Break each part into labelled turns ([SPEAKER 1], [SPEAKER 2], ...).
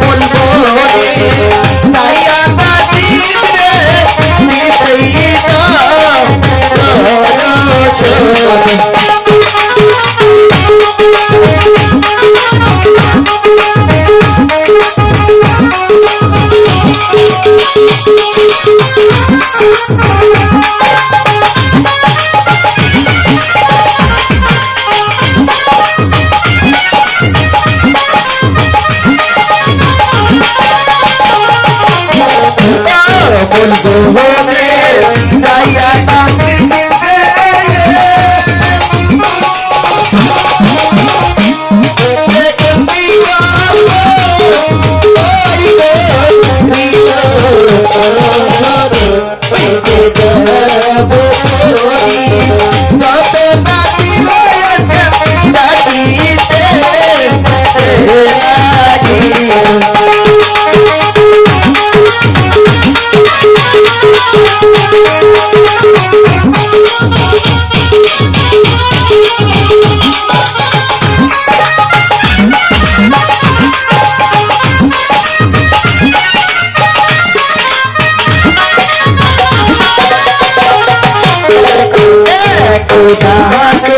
[SPEAKER 1] বলব
[SPEAKER 2] उठा के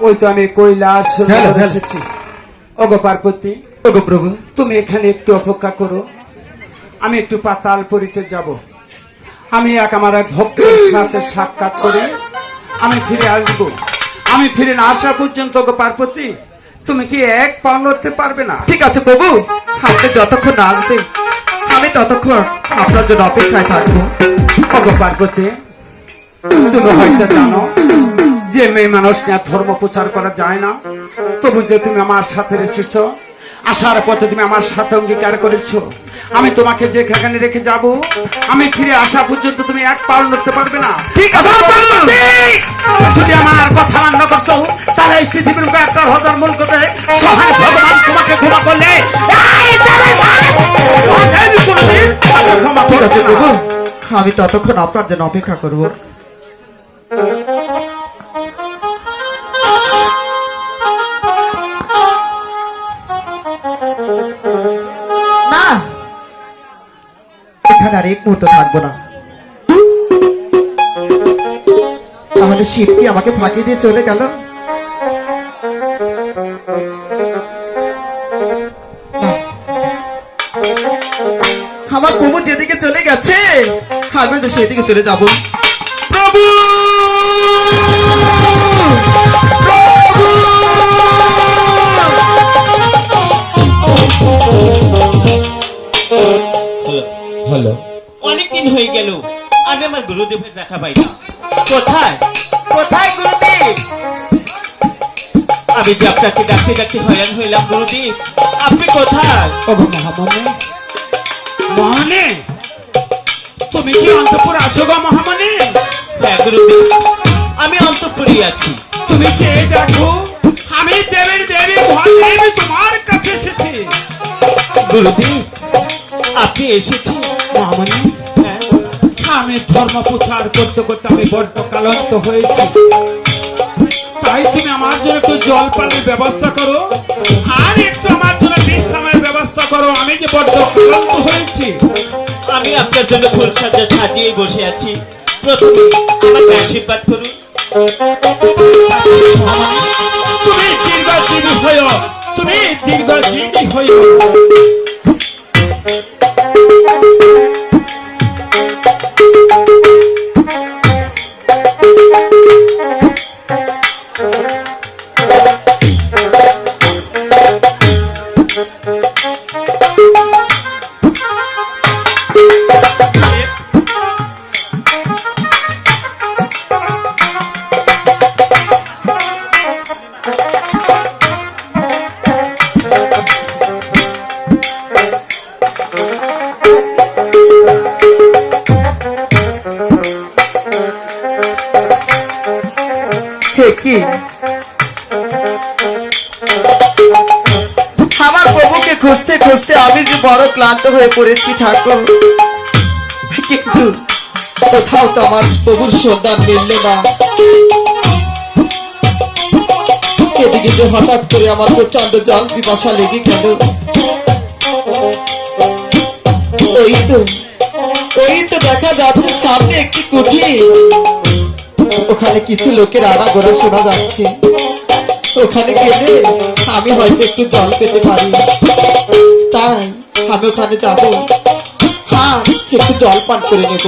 [SPEAKER 3] ওই তো আমি কৈলাস। এসেছি। ওগো পার্বতী।
[SPEAKER 4] ওগো প্রভু।
[SPEAKER 3] তুমি এখানে একটু অপেক্ষা করো। আমি একটু পাতাল পরিতে যাব। আমি এক আমার এক ভক্তের সাথে সাক্ষাৎ করি। আমি ফিরে আসব। আমি ফিরে না আসা পর্যন্ত গো পার্বতী তুমি কি এক পা নড়তে পারবে না?
[SPEAKER 4] ঠিক আছে প্রভু। আপনি যতক্ষণ না আসবে আমি ততক্ষণ আপনার জন্য অপেক্ষায় থাকব।
[SPEAKER 3] ওগো পার্বতী তুমি হয়তো জানো যে মেয়ে মানুষ নিয়ে ধর্ম প্রচার করা যায় না তবু যে তুমি আমার সাথে এসেছ আসার পথে তুমি আমার সাথে অঙ্গীকার করেছ আমি তোমাকে যেখানে রেখে যাব আমি ফিরে আসা পর্যন্ত তুমি এক পাও নড়তে পারবে না। যদি আমার কথা মান্য করছ তাহলে এই পৃথিবীর একটা হাজার মূল করতে সহায় ভগবান তোমাকে ক্ষমা করলে। আমি
[SPEAKER 4] ততক্ষণ আপনার জন্য অপেক্ষা করব। এখানে আর এক মুহূর্ত থাকব না। তাহলে শিব কি আমাকে ফাঁকি দিয়ে চলে গেল? আমার প্রভু যেদিকে চলে গেছে, আমি তো সেদিকে চলে যাব। প্রভু!
[SPEAKER 2] অনেকদিন হয়ে গেল আমি আমার গুরুদেবের দেখা পাই না। কোথায়? কোথায় গুরুদেব? আমি যে আপনাকে ডাকতে ডাকতে হয়রান হইলাম গুরুদেব আপনি কোথায়?
[SPEAKER 3] ওগো মহামনে। মহামনে তুমি কি অন্তপুর আছো গো মহামনে?
[SPEAKER 2] হ্যাঁ গুরুদেব আমি অন্তঃপুরে আছি।
[SPEAKER 3] তুমি চেয়ে দেখো আমি দেবের দেবী মহাদেব তোমার কাছে এসেছি।
[SPEAKER 2] গুরুদেব আপনি এসেছেন?
[SPEAKER 3] মহামনে আমি ধর্ম প্রচার করতে করতে আমি বড্ড কালন্ত হয়েছি। তাই তুমি আমার জন্য একটু জল পানির ব্যবস্থা করো। আর একটু আমার জন্য বিশ্রামের ব্যবস্থা করো। আমি যে বড্ড ক্লান্ত হয়েছি।
[SPEAKER 2] আমি আপনার জন্য ফুল সাজা সাজিয়ে বসে আছি। প্রথমে আমাকে আশীর্বাদ করুন।
[SPEAKER 3] তুমি দীর্ঘজীবী হইও তুমি দীর্ঘজীবী হইও
[SPEAKER 4] Thank you. আমি যে বড় ক্লান্ত হয়ে পড়েছি ঠাকুর। কিন্তু কোথাও তো আমার প্রভুর সন্ধান মিলল না। এদিকে যে হঠাৎ করে আমার প্রচণ্ড জল পিপাসা লেগে গেল। ওই তো ওই তো দেখা যাচ্ছে সামনে একটি কুঠি। ওখানে কিছু লোকের আনাগোনা শোনা যাচ্ছে। ওখানে গেলে আমি হয়তো একটু জল পেতে পারি। তাই আমি ওখানে যাব। হ্যাঁ একটু জল পান করে নেব।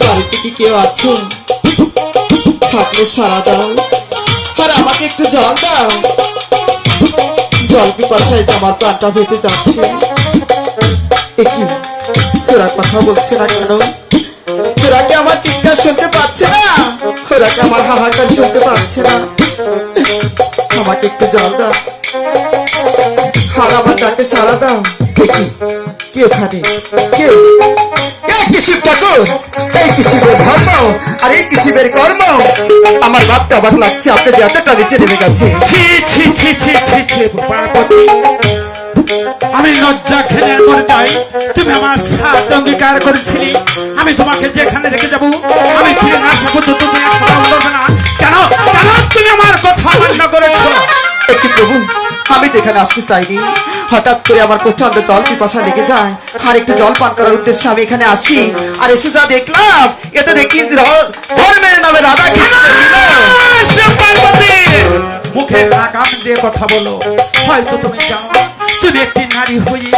[SPEAKER 4] বাড়িতে কি কেউ আছে? থাকলে সারা দাও। আর আমাকে একটু জল দাও। জল পিপাসায় যে আমার প্রাণটা পেতে যাচ্ছে। একই তোরা কথা বলছে না কেন? তোরা কি আমার চিৎকার শুনতে পাচ্ছে না। তোরা কি আমার হাহাকার শুনতে পাচ্ছে না। আমাকে একটু জল দাও। আর আমার ডাকে সারা দাও। দেখি কে? ওখানে? কেউ এই কিশোর ঠাকুর এই কিশোরের ধর্ম? আর এই কিশোরের কর্ম? আমার ভাবতে অবাক লাগছে আপনাদের এতটা নিচে নেমে গেছে।
[SPEAKER 3] ছি ছি ছি ছি ছি ছি পার্বতী আমি লজ্জা খেলে মরে যাই। তুমি আমার সাথ অঙ্গীকার করেছিলে। আমি তোমাকে যেখানে রেখে যাব আমি ফিরে না আসা পর্যন্ত তুমি কথা বলবে না। কেন? কেন? তুমি আমার কথা অমান্য করেছ।
[SPEAKER 4] একটি প্রভু? আমি তো এখানে আসতে চাইনি। হঠাৎ করে আমার প্রচণ্ড জল পিপাসা লেগে যায়। আর একটু জল পান করার উদ্দেশ্যে আমি এখানে আসি। আর এসে যা দেখলাম, এটা দেখি ধর্মের নামে রাধা
[SPEAKER 3] মুখে লাগাম দিয়ে কথা বলো। হয়তো তুমি জানো, তুমি একটি নারী হয়ে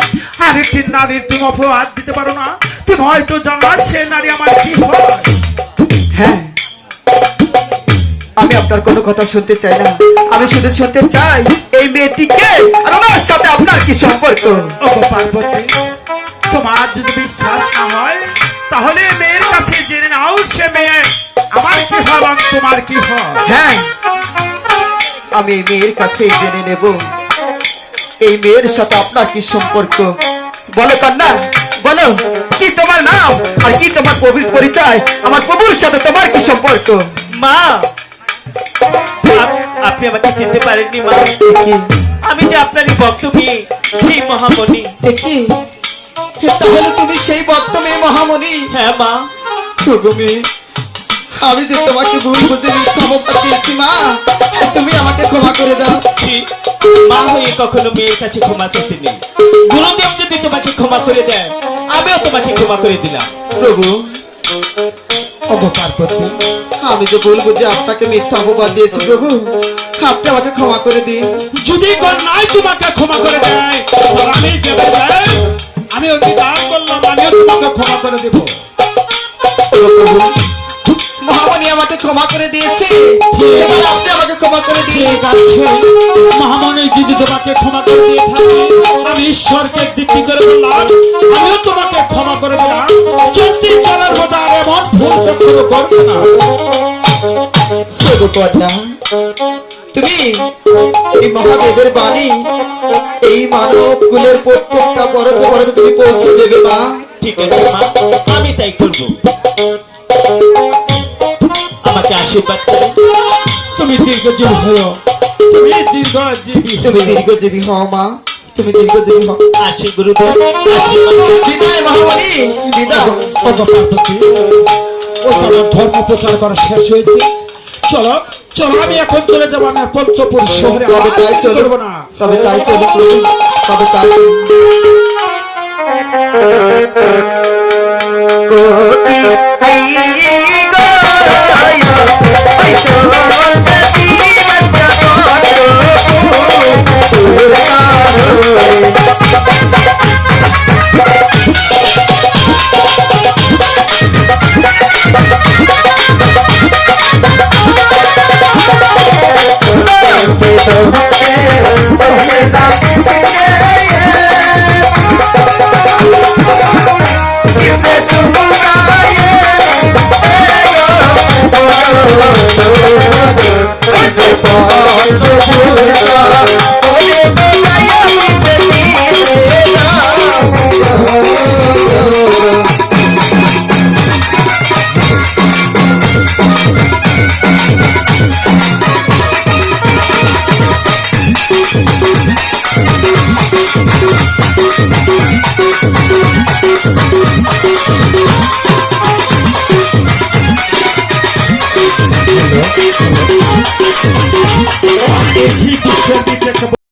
[SPEAKER 3] আর একটি নারীর তুমি অপবাদ দিতে পারো না। তুমি হয়তো জানো সে নারী আমার কি হয়?
[SPEAKER 4] আপনার কোনো কথা শুনতে চাই না। আমি শুধু শুনতে চাই এই মেয়েটিকে আর ওনার সাথে আপনার কি সম্পর্ক?
[SPEAKER 3] পার্বতী তোমার যদি বিশ্বাস না হয় তাহলে মেয়ের কাছে জেনে নাও সে মেয়ে আমার কি হয় এবং তোমার কি হয়।
[SPEAKER 4] হ্যাঁ আমি মেয়ের কাছে জেনে নেব। এই মেয়ের সাথে আপনার কি সম্পর্ক? বলো কন্যা বলো কি তোমার নাম? আর কি তোমার প্রভুর পরিচয়? আমার প্রভুর সাথে তোমার কি সম্পর্ক?
[SPEAKER 2] মা আপনি আমাকে চিনতে পারেননি মা। আমি যে আপনারই বক্তব্যে সেই মহামণি।
[SPEAKER 4] দেখি। তাহলে তুমি সেই ভক্ত মহামণি?
[SPEAKER 2] হ্যাঁ মা।
[SPEAKER 4] তুমি আমি যে তোমাকে ভুল বুঝে অপবাদ দিয়েছি মা তুমি আমাকে ক্ষমা করে দাও।
[SPEAKER 2] মা হয়ে কখনো মেয়ের কাছে ক্ষমা চাইতে নেই। গুরুদেব যদি তোমাকে ক্ষমা করে দেয় আমিও তোমাকে ক্ষমা করে দিলাম।
[SPEAKER 4] প্রভু
[SPEAKER 3] ওগো পার্বতী
[SPEAKER 4] আমি যে ভুল বুঝে আপনাকে মিথ্যা অপবাদ দিয়েছি প্রভু আপনি আমাকে ক্ষমা করে দিন।
[SPEAKER 3] যদি নাই তোমাকে ক্ষমা করে দেয় আমি দেবে আমি অঙ্গীকার করলাম আমিও তোমাকে ক্ষমা করে দেবো।
[SPEAKER 4] মহামণি আমাকে ক্ষমা করে দিয়েছে। এবার আপনি আমাকে ক্ষমা করে
[SPEAKER 3] মহামণি যদি তোমাকে ক্ষমা করে দিয়ে থাকে আমি ঈশ্বরকে করে বললাম আমিও তোমাকে
[SPEAKER 4] তুমি এই মহাদেবের বাণী এই মানব কুলের প্রত্যেকটা পরতে পরতে তুমি পৌঁছে দেবে মা।
[SPEAKER 2] ঠিক আছে মা আমি তাই করব। আমাকে আশীর্বাদ করে।
[SPEAKER 3] তুমি দীর্ঘজীবী হও। তুমি দীর্ঘজীবী
[SPEAKER 4] তুমি দীর্ঘজীবী হও মা। তুমি দীর্ঘজীবী হও।
[SPEAKER 2] আসি গুরুদেব আশীর্বাদ।
[SPEAKER 4] বিদায় মহামণি বিদায়
[SPEAKER 3] ধর্ম প্রচার করা শেষ হয়েছে চলো চলো আমি এখন চলে যাব আমি পঞ্চপুর শহরে
[SPEAKER 4] তবে তাই চলো
[SPEAKER 3] না
[SPEAKER 4] তবে তাই চলো তবে তাই চলো